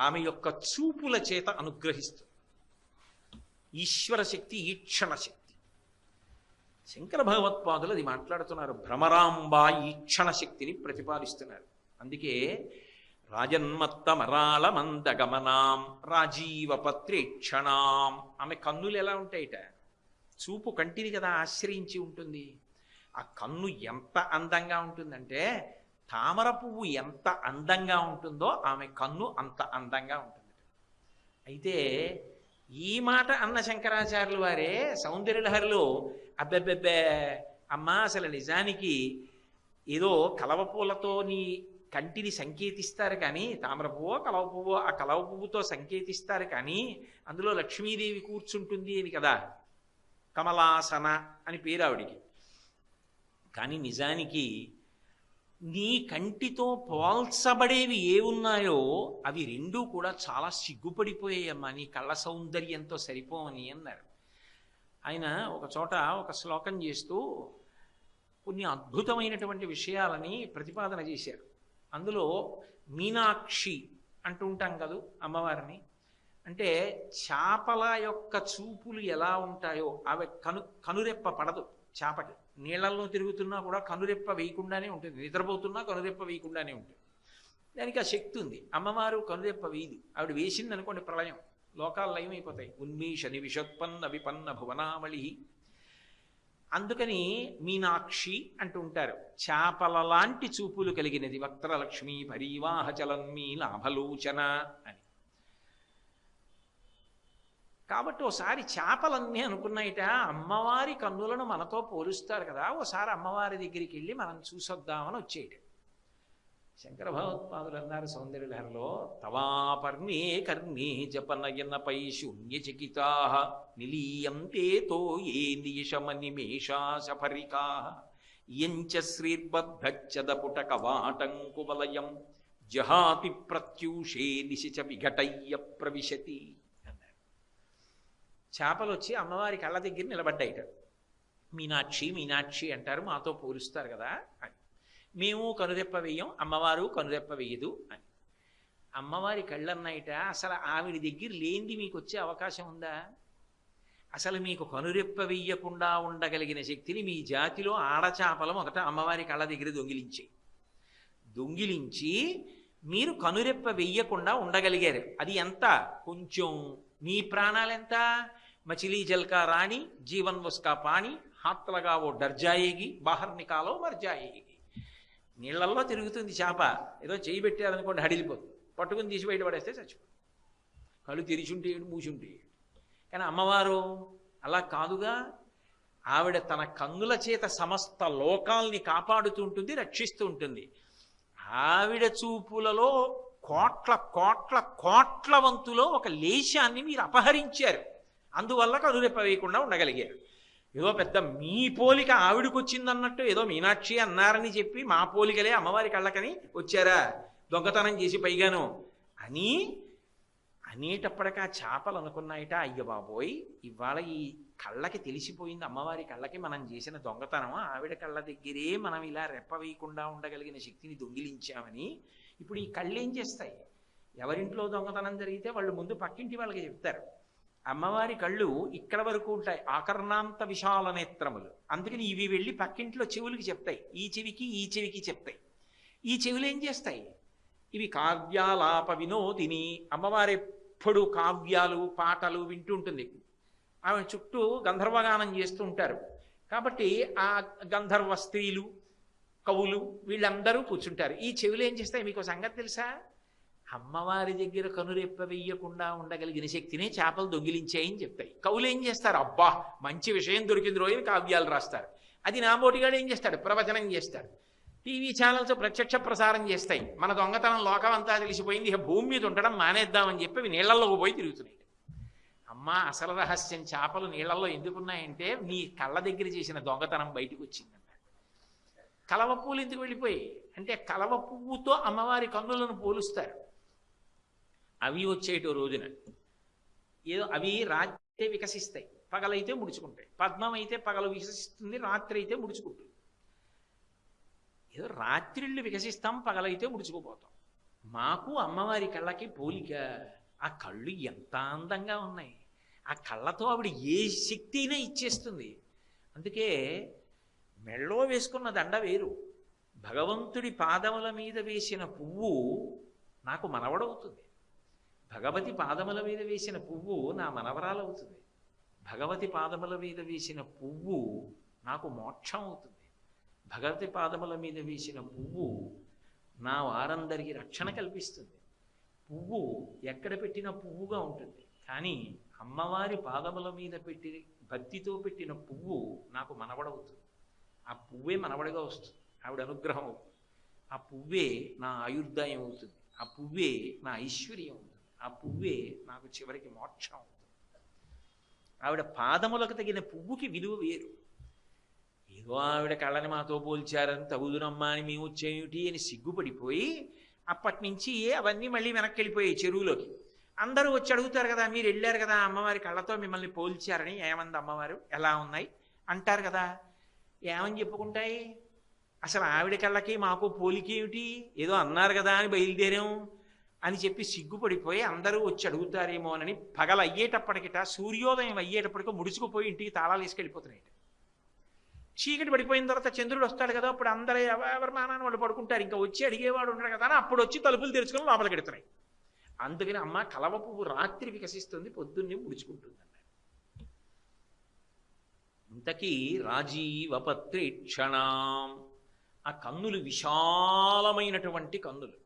ఆమె యొక్క చూపుల చేత అనుగ్రహిస్తుంది. ఈశ్వర శక్తి ఈక్షణ శక్తి శంకర భగవత్పాదులు అది మాట్లాడుతున్నారు. భ్రమరాంబ ఈక్షణ శక్తిని ప్రతిపాదిస్తున్నారు. అందుకే రాజన్మత్తమరాళ మందగమనాం రాజీవ పత్రేక్షణాం ఆమె కన్నులు ఎలా ఉంటాయిట? చూపు కంటిని కదా ఆశ్రయించి ఉంటుంది. ఆ కన్ను ఎంత అందంగా ఉంటుందంటే తామర పువ్వు ఎంత అందంగా ఉంటుందో ఆమె కన్ను అంత అందంగా ఉంటుంది. అయితే ఈ మాట అన్న శంకరాచార్యులు వారే సౌందర్యలహరిలో అబ్బెబ్బెబ్బే అమ్మా అసలు నిజానికి ఏదో కలవ పూలతో నీ కంటిని సంకేతిస్తారు కానీ తామర పువ్వో కలవ పువ్వో ఆ కలవ పువ్వుతో సంకేతిస్తారు కానీ అందులో లక్ష్మీదేవి కూర్చుంటుంది అని కదా? కమలాసన అని పేరు ఆవిడికి. కానీ నిజానికి నీ కంటితో పోల్చబడేవి ఏ ఉన్నాయో అవి రెండూ కూడా చాలా సిగ్గుపడిపోయాయమ్మా. నీ కళ్ళ సౌందర్యంతో సరిపోవని అన్నారు. ఆయన ఒక చోట ఒక శ్లోకం చేస్తూ కొన్ని అద్భుతమైనటువంటి విషయాలని ప్రతిపాదన చేశారు. అందులో మీనాక్షి అంటూ ఉంటాం కదూ అమ్మవారిని. అంటే చేపల యొక్క చూపులు ఎలా ఉంటాయో అవి కను కనురెప్ప పడదు. చేపకి నీళ్ళలో తిరుగుతున్నా కూడా కనురెప్ప వేయకుండానే ఉంటుంది. నిద్రపోతున్నా కనురెప్ప వేయకుండానే ఉంటుంది. దానికి ఆ శక్తి ఉంది. అమ్మవారు కనురెప్ప వేయదు. ఆవిడ వేసింది అనుకోండి ప్రళయం. లోకాలు లయమైపోతాయి ఉన్మీష నివిషోత్పన్న విపన్న భువనావళి. అందుకని మీనాక్షి అంటుంటారు చేపల లాంటి చూపులు కలిగినది వక్త్రలక్ష్మి భరీవాహచలన్మీ లాభలోచన అని. కాబట్టి ఓసారి చేపలన్నీ అనుకున్నాయిట అమ్మవారి కన్నులను మనతో పోలుస్తారు కదా ఓసారి అమ్మవారి దగ్గరికి వెళ్ళి మనం చూసొద్దామని వచ్చేయట. శంకర భగవత్పాదులు అన్నారు సౌందర్యలహరిలో తవాపర్ణే కర్ణే జపనయనపై శూన్యచకితా నిలీయంతే తో ఏ నియషమనిమేషా సఫరికా యంచ శ్రీర్బద్ధచ్చదపుట కవాటంకువలయం జహాతి ప్రత్యూషే నిశిచ విఘటయ్య ప్రవిశతి. చేపలు వచ్చి అమ్మవారి కళ్ళ దగ్గర నిలబడ్డాయిట. మీనాక్షి మీనాక్షి అంటారు మాతో పోలుస్తారు కదా అని. మేము కనురెప్ప వేయం అమ్మవారు కనురెప్ప వేయదు అని. అమ్మవారి కళ్ళన్నాయిట అసలు ఆవిడ దగ్గర లేనిది మీకు వచ్చే అవకాశం ఉందా? అసలు మీకు కనురెప్ప వెయ్యకుండా ఉండగలిగిన శక్తిని మీ జాతిలో ఆడచాపల మొదట అమ్మవారి కళ్ళ దగ్గర దొంగిలించి దొంగిలించి మీరు కనురెప్ప వెయ్యకుండా ఉండగలిగారు. అది ఎంత? కొంచెం. మీ ప్రాణాలెంత? మచిలీ జల్కా రాణి జీవన్ వస్కా పాణి హాత్లగా ఓ డర్జాయేగి బాహర్ నికాలో మర్జాయేగి. నీళ్ళల్లో తిరుగుతుంది చేప. ఏదో చేయి పెట్టారనుకోండి హడిలిపోతుంది. పట్టుకుని తీసి బయట పడేస్తే చచ్చిపోతుంది. కళ్ళు తెరిచుంటే ఏడు మూసుంటే కానీ అమ్మవారు అలా కాదుగా. ఆవిడ తన కన్నుల చేత సమస్త లోకాల్ని కాపాడుతూ ఉంటుంది రక్షిస్తూ ఉంటుంది. ఆవిడ చూపులలో కోట్ల కోట్ల కోట్ల వంతులో ఒక లేశాన్ని మీరు అపహరించారు. అందువల్ల కనురెప్ప వేయకుండా ఉండగలిగారు. ఏదో పెద్ద మీ పోలిక ఆవిడకొచ్చిందన్నట్టు ఏదో మీనాక్షి అన్నారని చెప్పి మా పోలికలే అమ్మవారి కళ్ళకని వచ్చారా? దొంగతనం చేసి పైగాను. అని అనేటప్పటికీ చేపలు అనుకున్నాయిట అయ్య బాబోయ్ ఇవాళ ఈ కళ్ళకి తెలిసిపోయింది అమ్మవారి కళ్ళకి మనం చేసిన దొంగతనం ఆవిడ కళ్ళ దగ్గరే మనం ఇలా రెప్ప వేయకుండా ఉండగలిగిన శక్తిని దొంగిలించామని ఇప్పుడు ఈ కళ్ళు ఏం చేస్తాయి? ఎవరింట్లో దొంగతనం జరిగితే వాళ్ళు ముందు పక్కింటి వాళ్ళకి చెప్తారు. అమ్మవారి కళ్ళు ఇక్కడ వరకు ఉంటాయి ఆకర్ణాంత విశాల నేత్రములు. అందుకని ఇవి వెళ్ళి పక్కింట్లో చెవులకి చెప్తాయి. ఈ చెవికి ఈ చెవికి చెప్తాయి. ఈ చెవులు ఏం చేస్తాయి? ఇవి కావ్యాలాప వినోదిని. అమ్మవారి ఎప్పుడు కావ్యాలు పాటలు వింటూ ఉంటుంది. ఆమె చుట్టూ గంధర్వగానం చేస్తూ ఉంటారు. కాబట్టి ఆ గంధర్వ స్త్రీలు కవులు వీళ్ళందరూ కూర్చుంటారు. ఈ చెవులు ఏం చేస్తాయి? మీకు సంగతి తెలుసా? అమ్మవారి దగ్గర కనురెప్ప వెయ్యకుండా ఉండగలిగిన శక్తినే చేపలు దొంగిలించాయని చెప్తాయి కవులు ఏం చేస్తారు? అబ్బా మంచి విషయం దొరికింది రోజు కావ్యాలు రాస్తారు. అది నామోటిగాడు ఏం చేస్తాడు? ప్రవచనం చేస్తాడు. టీవీ ఛానల్స్ ప్రత్యక్ష ప్రసారం చేస్తాయి. మన దొంగతనం లోకం అంతా తెలిసిపోయింది. ఇక భూమి మీద ఉండడం మానేద్దామని చెప్పి అవి నీళ్ళలోకి పోయి తిరుగుతున్నాయి. అమ్మా అసలు రహస్యం చేపలు నీళ్ళలో ఎందుకున్నాయంటే నీ కళ్ళ దగ్గర చేసిన దొంగతనం బయటకు వచ్చిందంట. కలవ పూలు ఎందుకు వెళ్ళిపోయి అంటే కలవ పువ్వుతో అమ్మవారి కన్నులను పోలుస్తారు. అవి వచ్చేటో రోజున. ఏదో అవి రాత్రి వికసిస్తాయి. పగలైతే ముడుచుకుంటాయి. పద్మం అయితే పగలు వికసిస్తుంది రాత్రి అయితే ముడుచుకుంటుంది. ఏదో రాత్రిళ్ళు వికసిస్తాం పగలైతే ముడుచుకుపోతాం. మాకు అమ్మవారి కళ్ళకి పోలిక ఆ కళ్ళు ఎంత అందంగా ఉన్నాయి. ఆ కళ్ళతో ఆవిడ ఏ శక్తి అయినా ఇచ్చేస్తుంది. అందుకే మెళ్ళో వేసుకున్న దండ వేరు. భగవంతుడి పాదముల మీద వేసిన పువ్వు నాకు మనవడవుతుంది. భగవతి పాదముల మీద వేసిన పువ్వు నా మనవరాలవుతుంది. భగవతి పాదముల మీద వేసిన పువ్వు నాకు మోక్షం అవుతుంది. భగవతి పాదముల మీద వేసిన పువ్వు నా వారందరికీ రక్షణ కల్పిస్తుంది. పువ్వు ఎక్కడ పెట్టిన పువ్వుగా ఉంటుంది. కానీ అమ్మవారి పాదముల మీద పెట్టి భక్తితో పెట్టిన పువ్వు నాకు మనవడవుతుంది. ఆ పువ్వే మనవడగా వస్తుంది. ఆవిడ అనుగ్రహం. అవుతుంది ఆ పువ్వే నా ఆయుర్దాయం అవుతుంది. ఆ పువ్వే నా ఐశ్వర్యం అవుతుంది. ఆ పువ్వే నాకు చివరికి మోక్షం అవుతుంది. ఆవిడ పాదములకు తగిన పువ్వుకి విలువ వేరు. ఏదో ఆవిడ కళ్ళని మాతో పోల్చారని తగుదునమ్మా అని మేము వచ్చేమిటి అని సిగ్గుపడిపోయి అప్పటి నుంచి అవన్నీ మళ్ళీ వెనక్కి వెళ్ళిపోయాయి చెరువులోకి. అందరూ వచ్చి అడుగుతారు కదా మీరు వెళ్ళారు కదా అమ్మవారి కళ్ళతో మిమ్మల్ని పోల్చారని ఏమంది అమ్మవారు? ఎలా ఉన్నాయి? అంటారు కదా ఏమని చెప్పుకుంటాయి? అసలు ఆవిడ కళ్ళకి మాకు పోలికేమిటి? ఏదో అన్నారు కదా అని బయలుదేరాము అని చెప్పి సిగ్గుపడిపోయి అందరూ వచ్చి అడుగుతారేమోనని పగల అయ్యేటప్పటికిట సూర్యోదయం అయ్యేటప్పటికో ముడుచుకుపోయి ఇంటికి తాళాలు వేసుకెళ్ళిపోతున్నాయి చీకటి పడిపోయిన తర్వాత చంద్రుడు వస్తాడు కదా అప్పుడు అందరూ ఎవ- ఎవరి మానాన్ని వాళ్ళు పడుకుంటారు. ఇంకా వచ్చి అడిగేవాడు ఉండడు కదా అని అప్పుడు వచ్చి తలుపులు తెరుచుకొని లోపలికి ఎడుతున్నాయి అందుకని అమ్మ కలవ పువ్వు రాత్రి వికసిస్తుంది పొద్దున్నే ముడుచుకుంటుంది అన్నాడు. ఇంతకీ రాజీవ క్షణం. ఆ కన్నులు విశాలమైనటువంటి కన్నులు.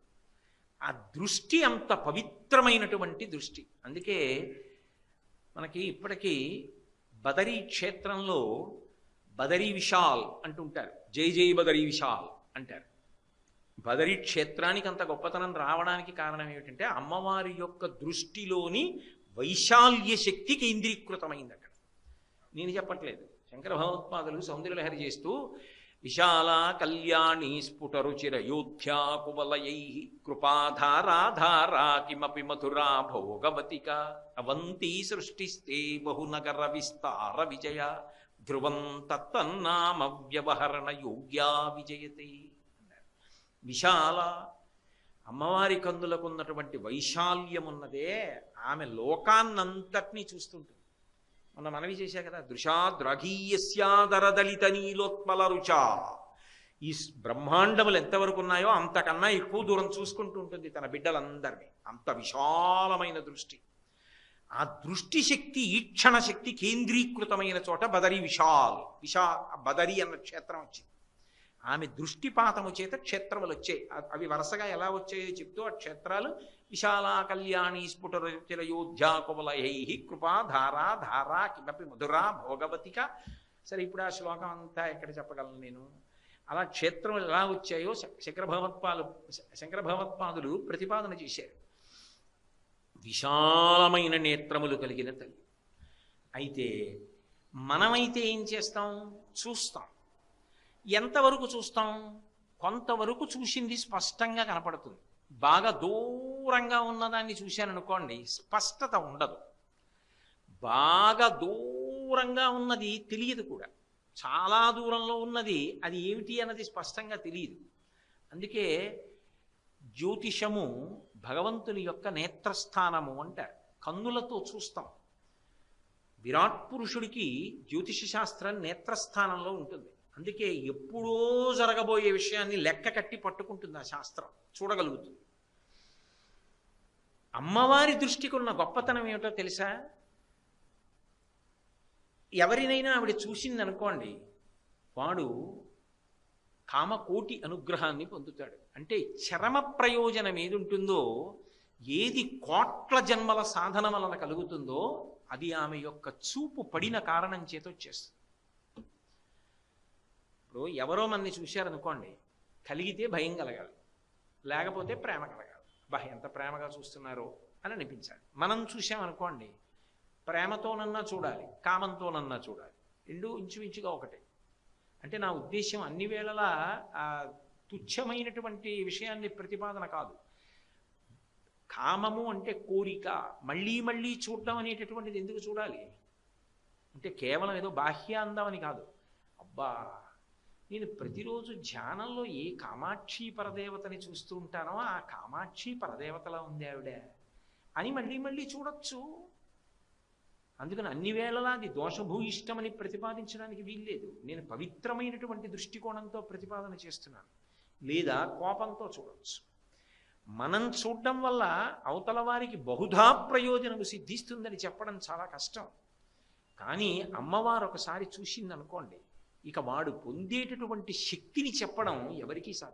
ఆ దృష్టి అంత పవిత్రమైనటువంటి దృష్టి. అందుకే మనకి ఇప్పటికీ బదరీ క్షేత్రంలో బదరీ విశాల్ అంటుంటారు. జై జై బదరీ విశాల్ అంటారు. బదరీ క్షేత్రానికి అంత గొప్పతనం రావడానికి కారణం ఏమిటంటే అమ్మవారి యొక్క దృష్టిలోని వైశాల్య శక్తి కేంద్రీకృతమైంది అక్కడ నేను చెప్పట్లేదు. శంకర భగవత్పాదులు సౌందర్యలహరి చేస్తూ విశాలా కళ్యాణి స్ఫుటరుచిర యోధ్యా కువలయై కృపాధారాధారా కిమపి మధురా భోగవతిక అవంతీ సృష్టిస్తే బహునగర విస్తార విజయ ధ్రువం తత్తన్నామ వ్యవహరణ యోగ్యా విజయతే. విశాల అమ్మవారి కందులకు ఉన్నటువంటి వైశాల్యం ఉన్నదే ఆమె లోకాన్నంతటినీ చూస్తుంటుంది. మొన్న మనవి చేశా కదా దృశాద్రఘీయస్యాదరదలిత నీలోత్పల రుచ ఈ బ్రహ్మాండములు ఎంతవరకు ఉన్నాయో అంతకన్నా ఎక్కువ దూరం చూసుకుంటూ ఉంటుంది తన బిడ్డలందరినీ. అంత విశాలమైన దృష్టి. ఆ దృష్టి శక్తి ఈక్షణ శక్తి కేంద్రీకృతమైన చోట బదరి విశాల్ విశా బదరి అన్న క్షేత్రం వచ్చింది. ఆమె దృష్టిపాతము చేత క్షేత్రములు వచ్చాయి అవి వరుసగా ఎలా వచ్చాయో చెప్తూ ఆ క్షేత్రాలు విశాలా కళ్యాణి స్ఫుటరుచిరయోధ్యా కువలయై కృపా ధారా ధారా కిమపి మధురా భోగవతిక. సరే ఇప్పుడు ఆ శ్లోకం అంతా ఎక్కడ చెప్పగలను నేను? అలా క్షేత్రములు ఎలా వచ్చాయో శంకరభగవత్పాలు శంకరభగవత్పాదులు భగవత్పాదులు ప్రతిపాదన చేశారు. విశాలమైన నేత్రములు కలిగిన తల్లి. అయితే మనమైతే ఏం చేస్తాం? చూస్తాం. ఎంతవరకు చూస్తాం? కొంతవరకు చూసింది స్పష్టంగా కనపడుతుంది. బాగా దూరంగా ఉన్నదాన్ని చూశాననుకోండి స్పష్టత ఉండదు. బాగా దూరంగా ఉన్నది తెలియదు కూడా. చాలా దూరంలో ఉన్నది అది ఏమిటి అన్నది స్పష్టంగా తెలియదు. అందుకే జ్యోతిషము భగవంతుని యొక్క నేత్రస్థానము అంటారు. కన్నులతో చూస్తాం. విరాట్ పురుషుడికి జ్యోతిష శాస్త్రం నేత్రస్థానంలో ఉంటుంది. అందుకే ఎప్పుడో జరగబోయే విషయాన్ని లెక్క కట్టి పట్టుకుంటుంది ఆ శాస్త్రం. చూడగలుగుతుంది. అమ్మవారి దృష్టికి ఉన్న గొప్పతనం ఏమిటో తెలుసా? ఎవరినైనా ఆవిడ చూసింది అనుకోండి వాడు కామకోటి అనుగ్రహాన్ని పొందుతాడు. అంటే చరమ ప్రయోజనం ఏది ఉంటుందో ఏది కోట్ల జన్మల సాధన వలన కలుగుతుందో అది ఆమె యొక్క చూపు పడిన కారణం చేత వచ్చేస్తుంది. ఇప్పుడు ఎవరో మనని చూశారనుకోండి కలిగితే భయం కలగాలి లేకపోతే ప్రేమ కలగాలి. బా ఎంత ప్రేమగా చూస్తున్నారో అని అనిపించాలి. మనం చూసామనుకోండి ప్రేమతోనన్నా చూడాలి కామంతోనన్నా చూడాలి. రెండు ఇంచుమించుగా ఒకటే. అంటే నా ఉద్దేశం అన్ని వేళలా ఆ తుచ్చమైనటువంటి విషయాన్ని ప్రతిపాదన కాదు. కామము అంటే కోరిక మళ్ళీ మళ్ళీ చూడడం అనేటటువంటిది ఎందుకు చూడాలి? అంటే కేవలం ఏదో బాహ్య అందమని కాదు. అబ్బా నేను ప్రతిరోజు ధ్యానంలో ఏ కామాక్షి పరదేవతని చూస్తూ ఉంటానో ఆ కామాక్షి పరదేవతలా ఉంది ఆవిడ అని మళ్ళీ మళ్ళీ చూడొచ్చు. అందుకని అన్ని వేళలా అది దోషభూయిష్టమని ప్రతిపాదించడానికి వీల్లేదు. నేను పవిత్రమైనటువంటి దృష్టికోణంతో ప్రతిపాదన చేస్తున్నాను. లేదా కోపంతో చూడవచ్చు మనం చూడడం వల్ల అవతల వారికి బహుధా ప్రయోజనము సిద్ధిస్తుందని చెప్పడం చాలా కష్టం. కానీ అమ్మవారు ఒకసారి చూసిందనుకోండి ఇక వాడు పొందేటటువంటి శక్తిని చెప్పడం ఎవరికీ సాధ్యం